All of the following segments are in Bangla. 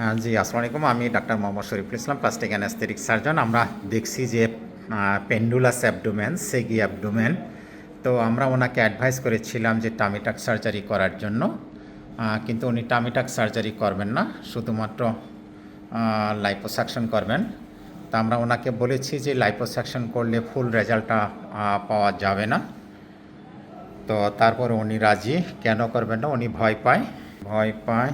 জি আসসালামু আলাইকুম আমি doctor Mohammad Shariful Islam plastic anaesthetic surgeon আমরা দেখছি যে পেন্ডুলাস অ্যাবডোমেন সেগি অ্যাবডোমেন তো আমরা ওনাকে অ্যাডভাইস করেছিলাম যে টামিটাক সার্জারি করার জন্য। কিন্তু উনি টামিটাক সার্জারি করবেন না, শুধুমাত্র লাইপোসাকশন করবেন। তা আমরা ওনাকে বলেছি যে লাইপোসাকশন করলে ফুল রেজাল্টটা পাওয়া যাবে না। তো তারপর উনি রাজি। কেন করবেন না? উনি ভয় পায়। ভয় পায়।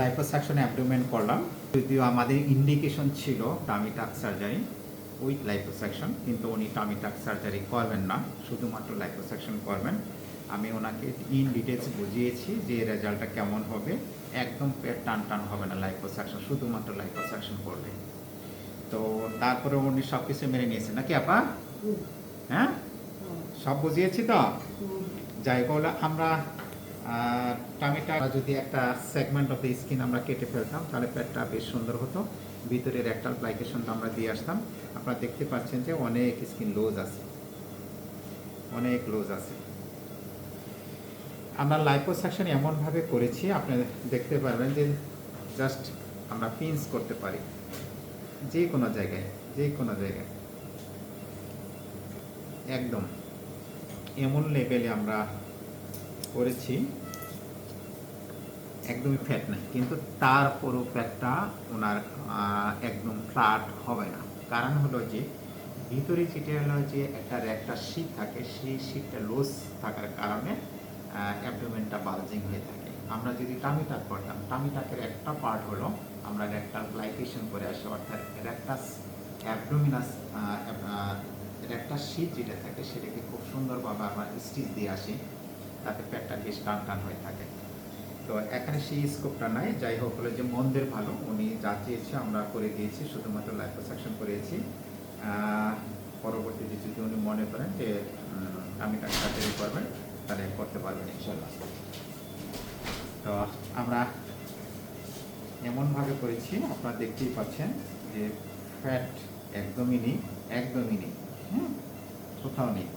লাইপোসাকশন অ্যাবডোমেন করলাম। যদিও আমাদের ইন্ডিকেশন ছিল টামিটাক সার্জারি উইথ লাইপোসাকশন কিন্তু উনি টামিটাক সার্জারি করবেন না শুধুমাত্র লাইপোসাকশন করবেন। আমি ওনাকে ইন ডিটেলস বুঝিয়েছি যে রেজাল্টটা কেমন হবে। একদম পেট টান টান হবে না লাইপোসাকশন শুধুমাত্র লাইপোসাকশন করবে তো তারপরে উনি সব কিছু মেনে নিয়েছেন নাকি আপা? হ্যাঁ? সব বুঝিয়েছি তো? যাই বলে আমরা টামিটা যদি একটা সেগমেন্ট অফ দ্য স্কিন আমরা কেটে ফেলতাম, তাহলে পেটটা বেশ সুন্দর হতো। ভিতরের একটা প্লাইকেশনটা আমরা দিয়ে আসতাম। আপনারা দেখতে পাচ্ছেন যে অনেক স্কিন লোজ আছে। অনেক লোজ আছে। আমরা লাইপোসাকশন এমনভাবে করেছি, আপনি দেখতে পারবেন যে জাস্ট আমরা পিন্স করতে পারি। যে কোনো জায়গায়, যে কোনো জায়গায়। একদম। এমন লেভেলে আমরা করেছি, একদমই ফ্যাট নাই। কিন্তু তারপরও ফ্যাটটা ওনার একদম ফ্ল্যাট হবে না। কারণ হলো যে, ভিতরে যেটা হলো যে, একটা একটা শীত থাকে, সেই শীতটা লুজ থাকার কারণে অ্যাবডোমেনটা বালজিং হয়ে থাকে। আমরা যদি টামিটাক করতাম টামিটাকের একটা পার্ট হলো, আমরা রেক্টাল গ্লাইকেশন করে আসি, অর্থাৎ রেক্টাস অ্যাবডোমিনাস একটা শীত যেটা থাকে, সেটাকে খুব সুন্দরভাবে আমরা স্টিচ দিয়ে আসি। তাতে পেটটা বেশ টান টান হয়ে থাকে। তো এখানে সেই স্কোপটা নাই। যাই হোক, হলো যে মন্দের ভালো, উনি যা চেয়েছে আমরা করে দিয়েছি, শুধুমাত্র লাইফ লাইফোসাকশন করেছি পরবর্তীতে যদি উনি মনে করেন যে আমি তাকে সার্জারি করবেন তাহলে করতে পারবেন ইনশাল্লাহ। তো আমরা এমনভাবে করেছি, আপনারা দেখতেই পাচ্ছেন যে ফ্যাট একদমই নেই একদমই নেই, হুম, কোথাও নেই।